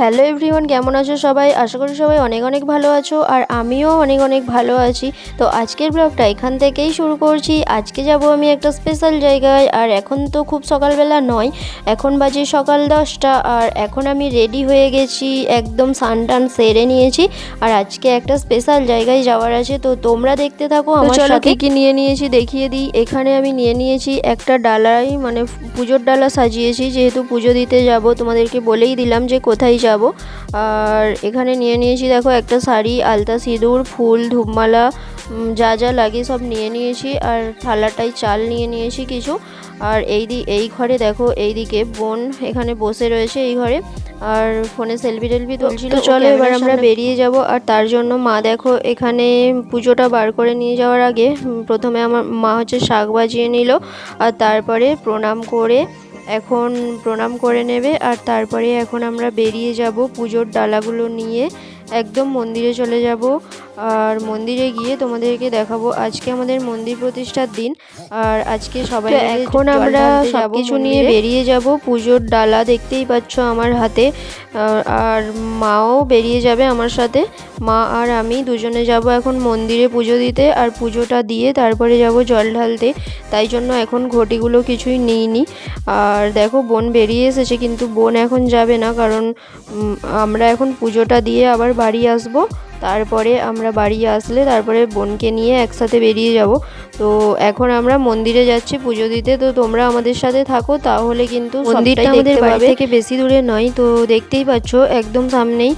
Hello everyone কেমন আছো সবাই? আশা করি সবাই অনেক অনেক ভালো আছো আর আমিও অনেক অনেক ভালো আছি। তো আজকের ব্লগটা এখান থেকেই শুরু করছি। আজকে যাব আমি একটা স্পেশাল জায়গায় আর এখন তো খুব সকালবেলা নয়। এখন বাজে সকাল দশটা আর এখন আমি রেডি হয়ে গেছি একদম সান টান সেরে নিয়েছি আর আজকে একটা স্পেশাল জায়গায় যাওয়ার আছে। তো তোমরা দেখতে থাকো আমার সাথে। কি নিয়ে নিয়েছি দেখিয়ে দিই। এখানে আমি নিয়ে নিয়েছি একটা ডালাই মানে পুজোর ডালা সাজিয়েছি। যেহেতু পুজো দিতে যাব তোমাদেরকে বলেই দিলাম যে কোথায় যাব। আর এখানে নিয়ে নিয়েছি দেখো একটা শাড়ি আলতা সিঁদুর ফুল ধূপমালা যা যা লাগে সব নিয়ে নিয়েছি। আর থালাটায় চাল নিয়ে নিয়েছি কিছু। আর এই দি এই ঘরে দেখো এইদিকে বোন এখানে বসে রয়েছে এই ঘরে। আর ফোনে সেলফি টেলফি তুলছিল চলো এবার আমরা বেরিয়ে যাব। আর তার জন্য মা দেখো এখানে পুজোটা বার করে নিয়ে যাওয়ার আগে প্রথমে আমার মা হচ্ছে শাক বাজিয়ে নিল। আর তারপরে প্রণাম করে এখন প্রণাম করে নেবে আর তারপরে এখন আমরা বেরিয়ে যাব পুজোর ডালাগুলো নিয়ে একদম মন্দিরে চলে যাব। আর মন্দিরে গিয়ে তোমাদেরকে দেখাবো আজকে আমাদের মন্দির প্রতিষ্ঠার দিন। আর আজকে সবাই এখন আমরা যাব সবকিছু নিয়ে বেরিয়ে যাব। পুজোর ডালা দেখতেই পাচ্ছ আমার হাতে। আর মাও বেরিয়ে যাবে আমার সাথে। মা আর আমি দুজনে যাব এখন মন্দিরে পুজো দিতে। আর পুজোটা দিয়ে তারপরে যাব জল ঢালতে। তাই জন্য এখন ঘটিগুলো কিছুই নিইনি। আর দেখো বোন বেরিয়ে এসেছে কিন্তু বোন এখন যাবে না। কারণ আমরা এখন পুজোটা দিয়ে আবার বাড়ি আসব। তারপরে আমরা বাড়ি আসলে তারপরে বোনকে নিয়ে একসাথে বেরিয়ে যাব। তো এখন আমরা মন্দিরে যাচ্ছি পুজো দিতে। তো তোমরা আমাদের সাথে থাকো তাহলে কিন্তু মন্দিরটা আমাদের বাড়ি থেকে বেশি দূরে নয় তো দেখতেই পাচ্ছ একদম সামনেই।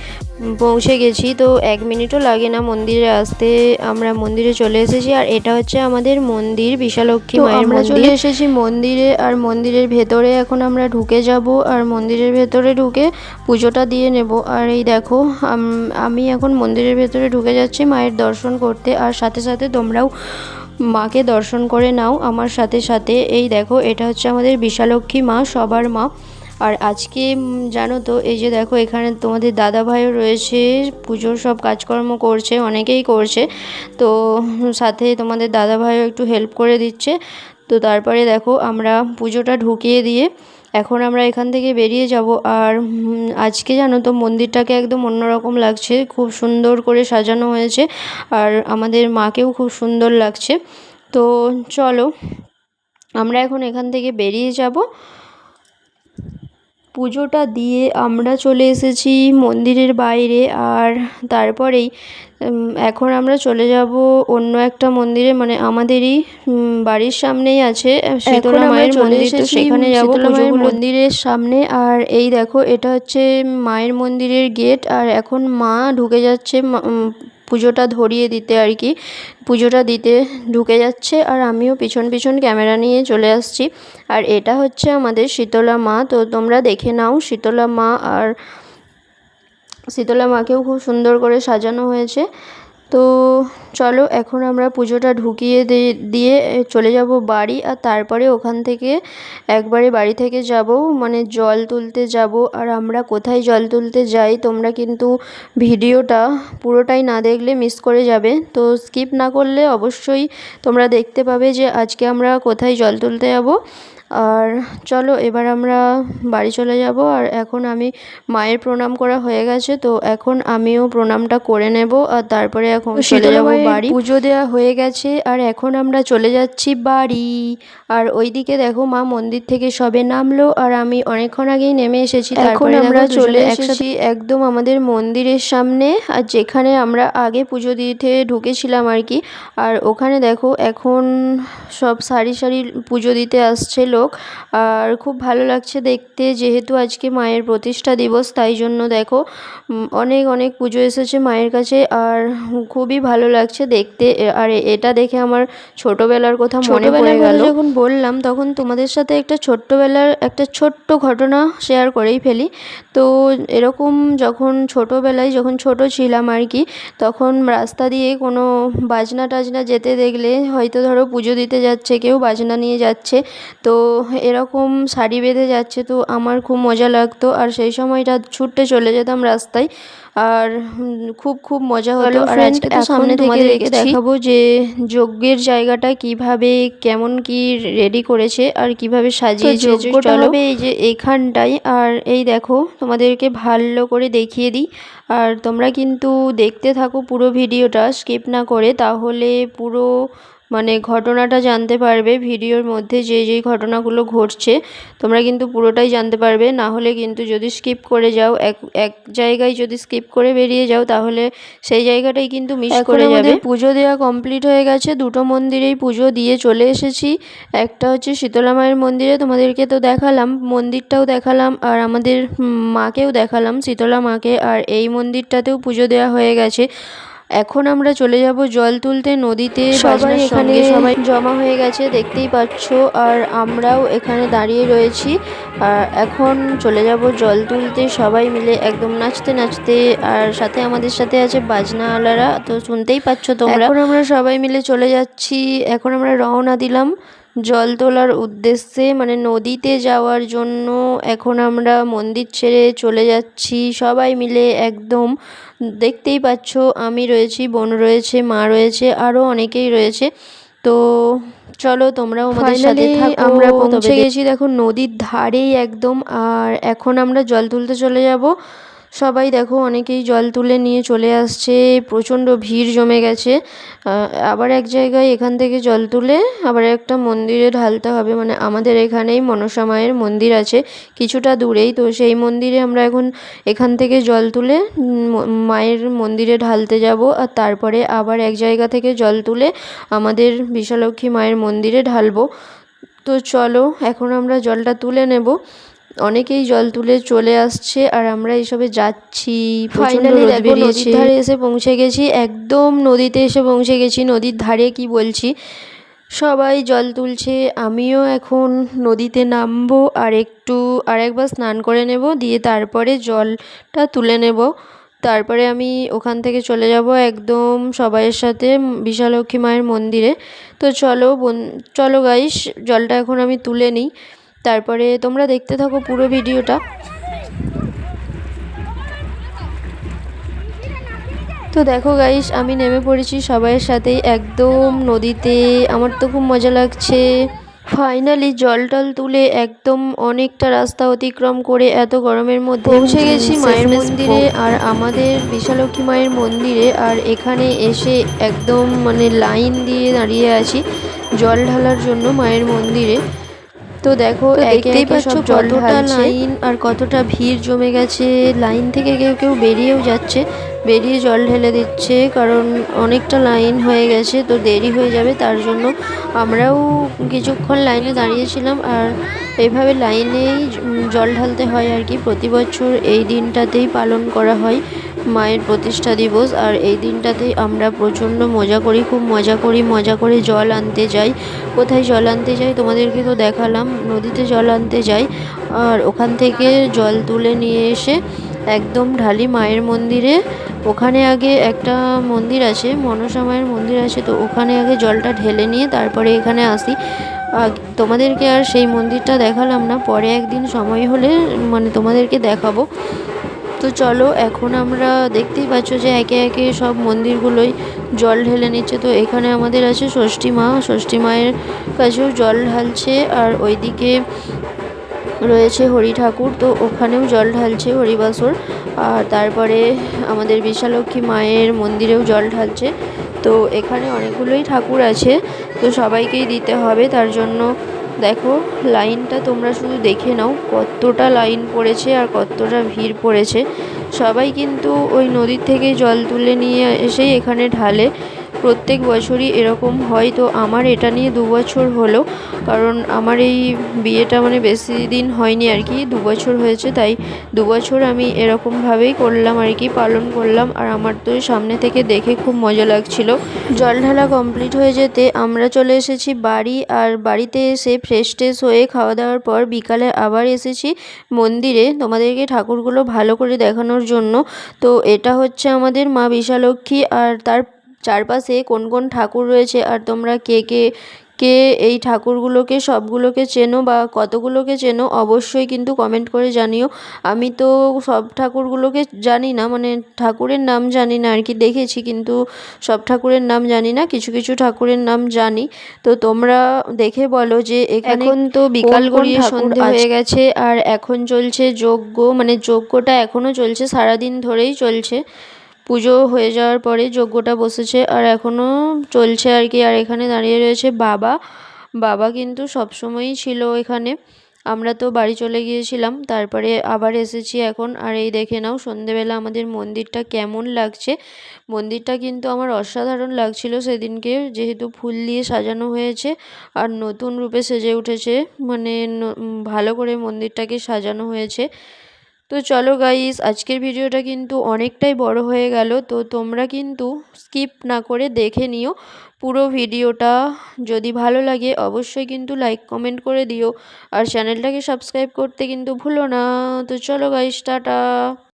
পৌঁছে গেছি তো এক মিনিটও লাগে না মন্দিরে আসতে। আমরা মন্দিরে চলে এসেছি আর এটা হচ্ছে আমাদের মন্দির বিশালক্ষী মায়ের আমরা চলে এসেছি মন্দিরে আর মন্দিরের ভেতরে এখন আমরা ঢুকে যাব আর মন্দিরের ভেতরে ঢুকে পুজোটা দিয়ে নেব। আর এই দেখো আম- এখন মন্দিরের ভেতরে ঢুকে যাচ্ছি মায়ের দর্শন করতে আর সাথে সাথে তোমরাও মাকে দর্শন করে নাও আমার সাথে সাথে। এই দেখো এটা হচ্ছে আমাদের বিশালক্ষী মা সবার মা। আর আজকে জানো তো, এই যে দেখো, এখানে তোমাদের দাদা ভাইও রয়েছে, পুজোর সব কাজকর্ম করছে, অনেকেই করছে। তো, সাথে তোমাদের দাদা ভাইও একটু হেল্প করে দিচ্ছে। তো তারপরে দেখো, আমরা পুজোটা ঢুকিয়ে দিয়ে এখন আমরা এখান থেকে বেরিয়ে যাব। আর আজকে জানো তো, মন্দিরটাকে একদম অন্যরকম লাগছে, খুব সুন্দর করে সাজানো হয়েছে। আর আমাদের মাকেও খুব সুন্দর লাগছে। তো চলো, আমরা এখন এখান থেকে বেরিয়ে যাব। পুজোটা দিয়ে আমরা চলে এসেছি মন্দিরের বাইরে আর তারপরেই এখন আমরা চলে যাব অন্য একটা মন্দিরে মানে আমাদেরই বাড়ির সামনেই আছে শীতলা মায়ের মন্দির তো সেখানে যাব মায়ের মন্দিরের সামনে আর এই দেখো এটা হচ্ছে মায়ের মন্দিরের গেট আর এখন মা ঢুকে যাচ্ছে পুজোটা ধরিয়ে দিতে আর কি। পুজোটা দিতে ঢুকে যাচ্ছে আর আমিও পিছন পিছন ক্যামেরা নিয়ে চলে আসছি। আর এটা হচ্ছে আমাদের শীতলা মা। তো তোমরা দেখে নাও শীতলা মা আর শীতলা মাকেও খুব সুন্দর করে সাজানো হয়েছে। তো চলো এখন আমরা পুজোটা ঢুকিয়ে দিয়ে চলে যাব বাড়ি আর তারপরে ওখান থেকে একবারে বাড়ি থেকে যাব। মানে জল তুলতে যাব। আর আমরা কোথায় জল তুলতে যাই তোমরা কিন্তু ভিডিওটা পুরোটাই না দেখলে মিস করে যাবে। তো স্কিপ না করলে অবশ্যই তোমরা দেখতে পাবে যে আজকে আমরা কোথায় জল তুলতে যাব। আর চলো এবার আমরা বাড়ি চলে যাব। আর এখন আমি মায়ের প্রণাম করা হয়ে গেছে তো এখন আমিও প্রণামটা করে নেব আর তারপরে এখন চলে যাব বাড়ি। পুজো দেওয়া হয়ে গেছে আর এখন আমরা চলে যাচ্ছি বাড়ি। আর ওইদিকে দেখো মা মন্দির থেকে সবে নামলো আর আমি অনেকক্ষণ আগেই নেমে এসেছি এখন আমরা চলে এসেছি এসেছি একদম আমাদের মন্দিরের সামনে আর যেখানে আমরা আগে পুজো দিতে ঢুকেছিলাম আর কি। আর ওখানে দেখো এখন সব সারি সারি পুজো দিতে আসছে লোক আর খুব ভালো লাগছে দেখতে যেহেতু আজকে মায়ের প্রতিষ্ঠা দিবস তাই জন্য দেখো অনেক অনেক পুজো এসেছে মায়ের কাছে আর খুবই ভালো লাগছে দেখতে। আর এটা দেখে আমার ছোটোবেলার কথা মনে পড়ে গেল। যখন বললাম তখন তোমাদের সাথে একটা ছোট্টবেলার একটা ছোট্ট ঘটনা শেয়ার করেই ফেলি। তো এরকম যখন ছোটোবেলায় যখন ছোট ছিলাম আর কি তখন রাস্তা দিয়ে কোনো বাজনা টাজনা যেতে দেখলে হয়তো ধরো পুজো দিতে যাচ্ছে কেউ বাজনা নিয়ে যাচ্ছে। তো এরকম সারি বেঁধে যাচ্ছে তো আমার খুব মজা লাগতো। আর সেই সময়টা ছুটতে চলে যেতাম রাস্তায়। আর খুব খুব মজা হতো। আর আজকে তো সামনে দেখাচ্ছি। দেখাবো যে যজ্ঞের জায়গাটা কীভাবে কেমন কি রেডি করেছে আর কীভাবে সাজিয়ে যজ্ঞটা হবে এই যে এইখানটায় আর এই দেখো তোমাদেরকে ভালো করে দেখিয়ে দিই। আর তোমরা কিন্তু দেখতে থাকো পুরো ভিডিওটা স্কিপ না করে। তাহলে পুরো মানে ঘটনাটা জানতে পারবে ভিডিওর মধ্যে যে যেই ঘটনাগুলো ঘটছে তোমরা কিন্তু পুরোটাই জানতে পারবে। না হলে কিন্তু যদি স্কিপ করে যাও এক এক জায়গায় যদি স্কিপ করে বেরিয়ে যাও তাহলে সেই জায়গাটাই কিন্তু মিস করে যাবে। পুজো দেওয়া কমপ্লিট হয়ে গেছে। দুটো মন্দিরেই পুজো দিয়ে চলে এসেছি। একটা হচ্ছে শীতলা মায়ের মন্দিরে তোমাদেরকে তো দেখালাম মন্দিরটাও দেখালাম আর আমাদের মাকেও দেখালাম শীতলা মাকে। আর এই মন্দিরটাতেও পুজো দেওয়া হয়ে গেছে। এখন আমরা চলে যাব জল তুলতে নদীতে সবাই এখানে সবাই জমা হয়ে গেছে দেখতেই পাচ্ছ। আর আমরাও এখানে দাঁড়িয়ে রয়েছি। আর এখন চলে যাব জল তুলতে সবাই মিলে একদম নাচতে নাচতে। আর সাথে আমাদের সাথে আছে বাজনা আলারা তো শুনতেই পাচ্ছ তোমরা। এখন আমরা সবাই মিলে চলে যাচ্ছি এখন আমরা রওনা দিলাম। জল তোলার উদ্দেশ্যে মানে নদীতে যাওয়ার জন্য এখন আমরা মন্দির ছেড়ে চলে যাচ্ছি। সবাই মিলে একদম দেখতেই পাচ্ছ আমি রয়েছি বোন রয়েছে মা রয়েছে আরও অনেকেই রয়েছে। তো চলো তোমরাও আমাদের সাথে আমরা পৌঁছে গেছি দেখো নদীর ধারেই একদম। আর এখন আমরা জল তুলতে চলে যাব। সবাই দেখো অনেকেই জল তুলে নিয়ে চলে আসছে, প্রচণ্ড ভিড় জমে গেছে। আবার এক জায়গায় এখান থেকে জল তুলে আবার একটা মন্দিরে ঢালতে হবে মানে আমাদের এখানেই মনসা মায়ের মন্দির আছে, কিছুটা দূরেই। তো সেই মন্দিরে আমরা এখন এখান থেকে জল তুলে মায়ের মন্দিরে ঢালতে যাব আর তারপরে আবার এক জায়গা থেকে জল তুলে আমাদের বিশালক্ষী মায়ের মন্দিরে ঢালবো। তো চলো, এখন আমরা জলটা তুলে নেব। অনেকেই জল তুলে চলে আসছে আর আমরা এইসবে যাচ্ছি। ফাইনালি রোদ দেখো নদীর ধারে এসে পৌঁছে গেছি একদম নদীতে এসে পৌঁছে গেছি নদীর ধারে কি বলছি? সবাই জল তুলছে আমিও এখন নদীতে নামবো আর একটু আর একবার স্নান করে নেব দিয়ে তারপরে জলটা তুলে নেব। তারপরে আমি ওখান থেকে চলে যাব একদম সবাইয়ের সাথে বিশালক্ষী মায়ের মন্দিরে। তো চলো বোন চলো গাইস জলটা এখন আমি তুলে নিই। তারপরে তোমরা দেখতে থাকো পুরো ভিডিওটা। তো দেখো গাইস আমি নেমে পড়েছি সবাইয়ের সাথেই একদম নদীতে। আমার তো খুব মজা লাগছে। ফাইনালি জল টল তুলে একদম অনেকটা রাস্তা অতিক্রম করে এত গরমের মধ্যে পৌঁছে গেছি মায়ের মন্দিরে আর আমাদের বিশালক্ষী মায়ের মন্দিরে। আর এখানে এসে একদম মানে লাইন দিয়ে দাঁড়িয়ে আছি জল ঢালার জন্য মায়ের মন্দিরে। তো দেখো দেখতেই পাচ্ছ কতটা লাইন আর কতটা ভিড় জমে গেছে। লাইন থেকে কেউ কেউ বেরিয়েও যাচ্ছে বেরিয়ে জল ঢেলে দিচ্ছে কারণ অনেকটা লাইন হয়ে গেছে তো দেরি হয়ে যাবে তার জন্য আমরাও কিছুক্ষণ লাইনে দাঁড়িয়েছিলাম আর এইভাবে লাইনেই জল ঢালতে হয় আর কি। প্রতি বছর এই দিনটাতেই পালন করা হয়। মায়ের প্রতিষ্ঠা দিবস। আর এই দিনটাতেই আমরা প্রচণ্ড মজা করি, খুব মজা করি, মজা করে জল আনতে যাই। কোথায় জল আনতে যাই তোমাদেরকে তো দেখালাম, নদীতে জল আনতে যাই। আর ওখান থেকে জল তুলে নিয়ে এসে একদম ঢালি মায়ের মন্দিরে। ওখানে আগে একটা মন্দির আছে, মনসা মায়ের মন্দির আছে, তো ওখানে আগে জলটা ঢেলে নিয়ে তারপরে এখানে আসি। তোমাদেরকে আর সেই মন্দিরটা দেখালাম না, পরে একদিন সময় হলে মানে তোমাদেরকে দেখাবো। তো চলো, এখন আমরা দেখতেই পাচ্ছ যে একে একে সব মন্দিরগুলোই জল ঢেলে নিচ্ছে। তো এখানে আমাদের আছে ষষ্ঠী মা। ষষ্ঠী মায়ের কাছেও জল ঢালছে আর ওইদিকে রয়েছে হরি ঠাকুর। তো ওখানেও জল ঢালছে হরিবাসর। আর তারপরে আমাদের বিশালক্ষী মায়ের মন্দিরেও জল ঢালছে। তো এখানে অনেকগুলোই ঠাকুর আছে। তো সবাইকেই দিতে হবে। তার জন্য দেখো, লাইনটা তোমরা শুধু দেখে নাও কতটা লাইন পড়েছে আর কতটা ভিড় পড়েছে। সবাই কিন্তু ওই নদীর থেকে জল তুলে নিয়ে এসেই এখানে ঢালে। প্রত্যেক বছরই এরকম হয়। তো আমার এটা নিয়ে দু বছর হলো, কারণ আমার এই বিয়েটা মানে বেশি দিন হয়নি আর কি, দু বছর হয়েছে। তাই দু বছর আমি এরকমভাবেই করলাম আর কি, পালন করলাম। আর আমার তো সামনে থেকে দেখে খুব মজা লাগছিল। জল ঢালা কমপ্লিট হয়ে যেতে আমরা চলে এসেছি বাড়ি, আর বাড়িতে এসে ফ্রেশ ট্রেশ হয়ে খাওয়া দাওয়ার পর বিকালে আবার এসেছি মন্দিরে তোমাদেরকে ঠাকুরগুলো ভালো করে দেখানোর জন্য। তো এটা হচ্ছে আমাদের মা বিশালক্ষী, আর তার চারপাশে কোন কোন ঠাকুর রয়েছে আর তোমরা কে কে কে এই ঠাকুরগুলোকে সবগুলোকে চেনো বা কতগুলোকে চেনো অবশ্যই কিন্তু কমেন্ট করে জানিও। আমি তো সব ঠাকুরগুলোকে জানি না মানে ঠাকুরের নাম জানি না আর কি দেখেছি কিন্তু সব ঠাকুরের নাম জানি না কিছু কিছু ঠাকুরের নাম জানি। তো তোমরা দেখে বলো যে এখন তো বিকাল গড়িয়ে সন্ধে হয়ে গেছে আর এখন চলছে যজ্ঞ মানে যজ্ঞটা এখনও চলছে সারাদিন ধরেই চলছে। পুজো হয়ে যাওয়ার পরে যজ্ঞটা বসেছে আর এখনও চলছে আর কি। আর এখানে দাঁড়িয়ে রয়েছে বাবা। বাবা কিন্তু সবসময়ই ছিল এখানে। আমরা তো বাড়ি চলে গিয়েছিলাম, তারপরে আবার এসেছি এখন। আর এই দেখে নাও, সন্ধেবেলা আমাদের মন্দিরটা কেমন লাগছে। মন্দিরটা কিন্তু আমার অসাধারণ লাগছিল সেদিনকে, যেহেতু ফুল দিয়ে সাজানো হয়েছে আর নতুন রূপে সেজে উঠেছে। মানে ভালো করে মন্দিরটাকে সাজানো হয়েছে। তো চলো গাইস আজকের ভিডিওটা কিন্তু অনেকটাই বড় হয়ে গেল। তো তোমরা কিন্তু স্কিপ না করে দেখে নিও পুরো ভিডিওটা যদি ভালো লাগে, অবশ্যই কিন্তু লাইক কমেন্ট করে দিও। আর চ্যানেলটাকে সাবস্ক্রাইব করতে কিন্তু ভুলো না। তো চলো গাইস টাটা।